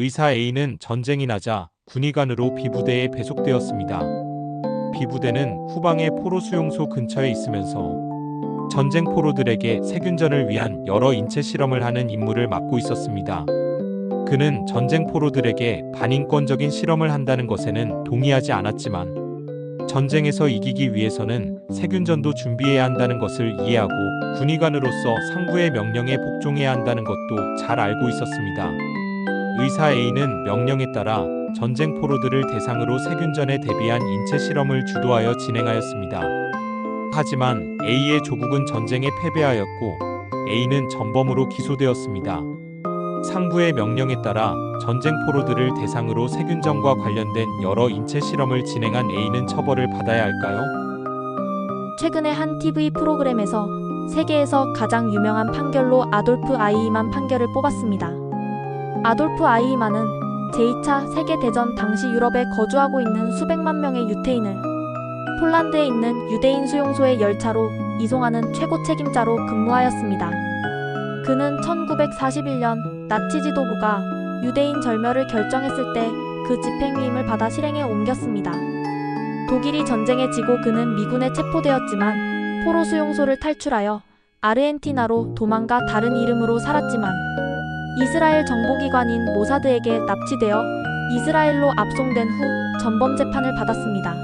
의사 A는 전쟁이 나자 군의관으로 B부대에 배속되었습니다. B부대는 후방의 포로 수용소 근처에 있으면서 전쟁 포로들에게 세균전을 위한 여러 인체 실험을 하는 임무를 맡고 있었습니다. 그는 전쟁 포로들에게 반인권적인 실험을 한다는 것에는 동의하지 않았지만 전쟁에서 이기기 위해서는 세균전도 준비해야 한다는 것을 이해하고 군의관으로서 상부의 명령에 복종해야 한다는 것도 잘 알고 있었습니다. 의사 A는 명령에 따라 전쟁 포로들을 대상으로 세균전에 대비한 인체 실험을 주도하여 진행하였습니다. 하지만 A의 조국은 전쟁에 패배하였고 A는 전범으로 기소되었습니다. 상부의 명령에 따라 전쟁 포로들을 대상으로 세균전과 관련된 여러 인체 실험을 진행한 A는 처벌을 받아야 할까요? 최근에 한 TV 프로그램에서 세계에서 가장 유명한 판결로 아돌프 아이히만 판결을 뽑았습니다. 아돌프 아이히만은 제2차 세계대전 당시 유럽에 거주하고 있는 수백만 명의 유태인을 폴란드에 있는 유대인 수용소의 열차로 이송하는 최고 책임자로 근무하였습니다. 그는 1941년 나치 지도부가 유대인 절멸을 결정했을 때 그 집행위임을 받아 실행에 옮겼습니다. 독일이 전쟁에 지고 그는 미군에 체포되었지만 포로 수용소를 탈출하여 아르헨티나로 도망가 다른 이름으로 살았지만 이스라엘 정보기관인 모사드에게 납치되어 이스라엘로 압송된 후 전범 재판을 받았습니다.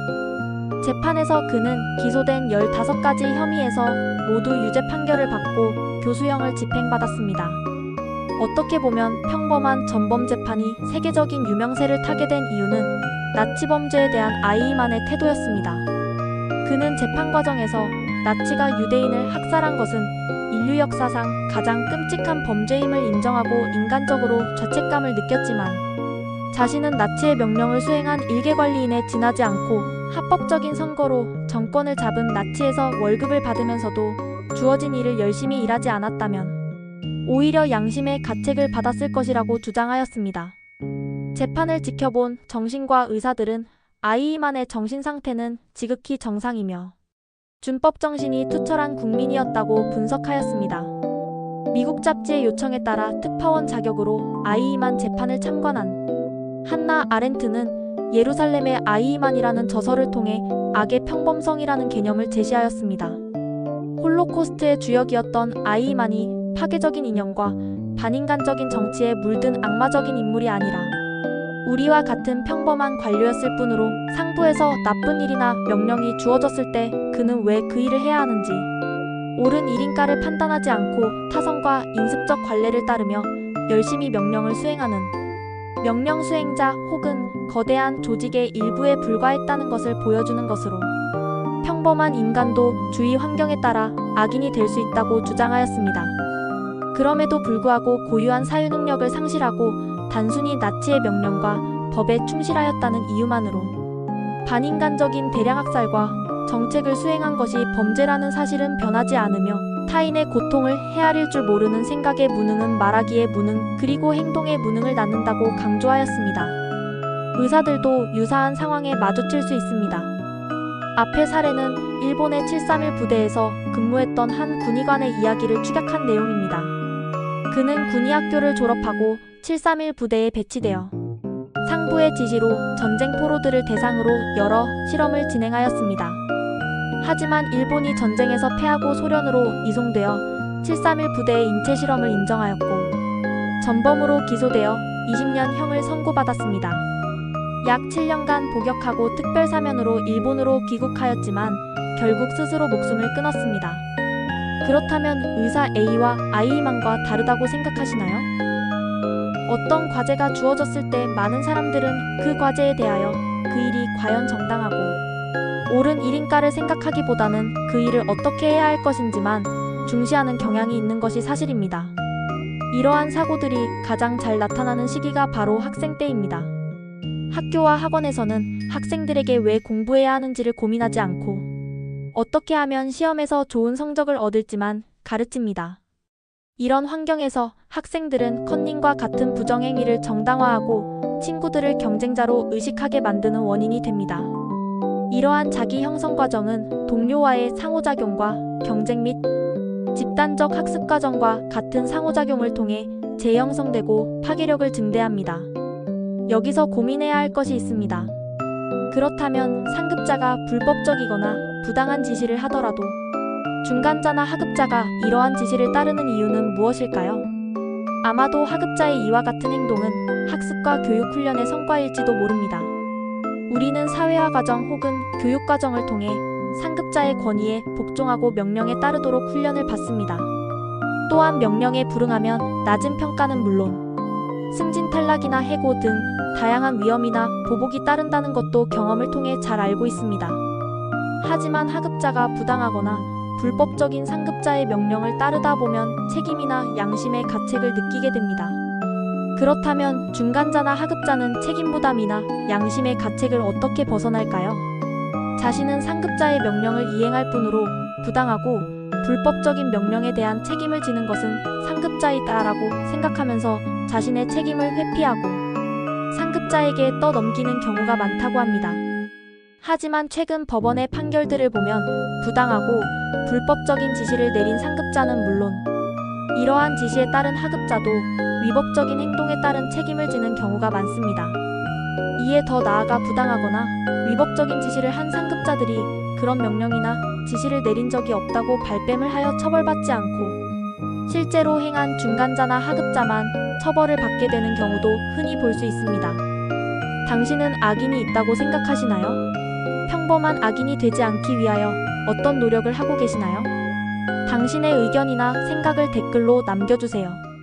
재판에서 그는 기소된 15가지 혐의에서 모두 유죄 판결을 받고 교수형을 집행받았습니다. 어떻게 보면 평범한 전범 재판이 세계적인 유명세를 타게 된 이유는 나치 범죄에 대한 아이만의 태도였습니다. 그는 재판 과정에서 나치가 유대인을 학살한 것은 인류 역사상 가장 끔찍한 범죄임을 인정하고 인간적으로 죄책감을 느꼈지만 자신은 나치의 명령을 수행한 일개 관리인에 지나지 않고 합법적인 선거로 정권을 잡은 나치에서 월급을 받으면서도 주어진 일을 열심히 일하지 않았다면 오히려 양심의 가책을 받았을 것이라고 주장하였습니다. 재판을 지켜본 정신과 의사들은 아이만의 정신 상태는 지극히 정상이며 준법 정신이 투철한 국민이었다고 분석하였습니다. 미국 잡지의 요청에 따라 특파원 자격으로 아이이만 재판을 참관한 한나 아렌트는 예루살렘의 아이이만이라는 저서를 통해 악의 평범성이라는 개념을 제시하였습니다. 홀로코스트의 주역이었던 아이이만이 파괴적인 이념과 반인간적인 정치에 물든 악마적인 인물이 아니라 우리와 같은 평범한 관료였을 뿐으로 상부에서 나쁜 일이나 명령이 주어졌을 때 그는 왜 그 일을 해야 하는지. 옳은 일인가를 판단하지 않고 타성과 인습적 관례를 따르며 열심히 명령을 수행하는. 명령 수행자 혹은 거대한 조직의 일부에 불과했다는 것을 보여주는 것으로. 평범한 인간도 주위 환경에 따라 악인이 될 수 있다고 주장하였습니다. 그럼에도 불구하고 고유한 사유 능력을 상실하고 단순히 나치의 명령과 법에 충실하였다는 이유만으로 반인간적인 대량 학살과 정책을 수행한 것이 범죄라는 사실은 변하지 않으며 타인의 고통을 헤아릴 줄 모르는 생각의 무능은 말하기의 무능 그리고 행동의 무능을 낳는다고 강조하였습니다. 의사들도 유사한 상황에 마주칠 수 있습니다. 앞의 사례는 일본의 731 부대에서 근무했던 한 군의관의 이야기를 축약한 내용입니다. 그는 군의학교를 졸업하고 731 부대에 배치되어 상부의 지시로 전쟁 포로들을 대상으로 여러 실험을 진행하였습니다. 하지만 일본이 전쟁에서 패하고 소련으로 이송되어 731 부대의 인체 실험을 인정하였고 전범으로 기소되어 20년 형을 선고받았습니다. 약 7년간 복역하고 특별 사면으로 일본으로 귀국하였지만 결국 스스로 목숨을 끊었습니다. 그렇다면 의사 A와 아이만과 다르다고 생각하시나요? 어떤 과제가 주어졌을 때 많은 사람들은 그 과제에 대하여 그 일이 과연 정당하고 옳은 일인가를 생각하기보다는 그 일을 어떻게 해야 할 것인지만 중시하는 경향이 있는 것이 사실입니다. 이러한 사고들이 가장 잘 나타나는 시기가 바로 학생 때입니다. 학교와 학원에서는 학생들에게 왜 공부해야 하는지를 고민하지 않고 어떻게 하면 시험에서 좋은 성적을 얻을지만 가르칩니다. 이런 환경에서 학생들은 컨닝과 같은 부정행위를 정당화하고 친구들을 경쟁자로 의식하게 만드는 원인이 됩니다. 이러한 자기 형성 과정은 동료와의 상호작용과 경쟁 및 집단적 학습 과정과 같은 상호작용을 통해 재형성되고 파괴력을 증대합니다. 여기서 고민해야 할 것이 있습니다. 그렇다면 상급자가 불법적이거나 부당한 지시를 하더라도 중간자나 하급자가 이러한 지시를 따르는 이유는 무엇일까요? 아마도 하급자의 이와 같은 행동은 학습과 교육 훈련의 성과일지도 모릅니다. 우리는 사회화 과정 혹은 교육 과정을 통해 상급자의 권위에 복종하고 명령에 따르도록 훈련을 받습니다. 또한 명령에 불응하면 낮은 평가는 물론 승진 탈락이나 해고 등 다양한 위험이나 보복이 따른다는 것도 경험을 통해 잘 알고 있습니다. 하지만 하급자가 부당하거나 불법적인 상급자의 명령을 따르다 보면 책임이나 양심의 가책을 느끼게 됩니다. 그렇다면 중간자나 하급자는 책임 부담이나 양심의 가책을 어떻게 벗어날까요? 자신은 상급자의 명령을 이행할 뿐으로 부당하고 불법적인 명령에 대한 책임을 지는 것은 상급자이다라고 생각하면서 자신의 책임을 회피하고 상급자에게 떠넘기는 경우가 많다고 합니다. 하지만 최근 법원의 판결들을 보면 부당하고 불법적인 지시를 내린 상급자는 물론 이러한 지시에 따른 하급자도 위법적인 행동에 따른 책임을 지는 경우가 많습니다. 이에 더 나아가 부당하거나 위법적인 지시를 한 상급자들이 그런 명령이나 지시를 내린 적이 없다고 발뺌을 하여 처벌받지 않고 실제로 행한 중간자나 하급자만 처벌을 받게 되는 경우도 흔히 볼 수 있습니다. 당신은 악인이 있다고 생각하시나요? 평범한 악인이 되지 않기 위하여 어떤 노력을 하고 계시나요? 당신의 의견이나 생각을 댓글로 남겨주세요.